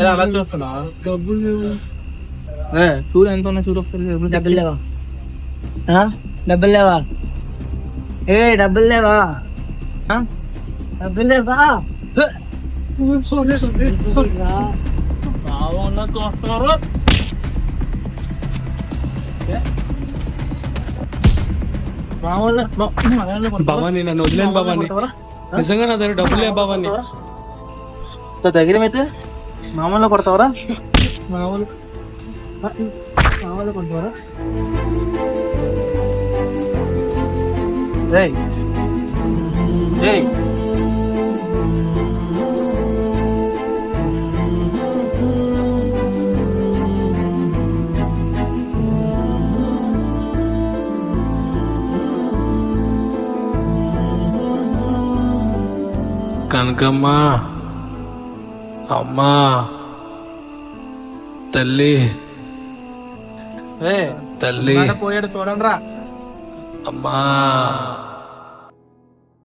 ఏదో అలా చూస్తున్నా ఏ, చూడు ఎంత ఉన్నా చూడు ఒకసారి డబ్బులు లేవా? ఆ? డబ్బులు లేవా? ఏ డబ్బులు లేవా? ఆ? డబ్బులు లేవా? బాగున్నా భవానీ నన్ను వదిలేను భవానీ. నిజంగా నా దగ్గర డబ్బులు లే భవానీ. దగ్గర అయితే మామూలుగా కొడతావరా? మామూలు. మామూలుగా కొడతావరా? రేయ్. రేయ్. కనకమ్మ. అమ్మా. తల్లి. తల్లి. పోయాడు చూడండి రా అమ్మా.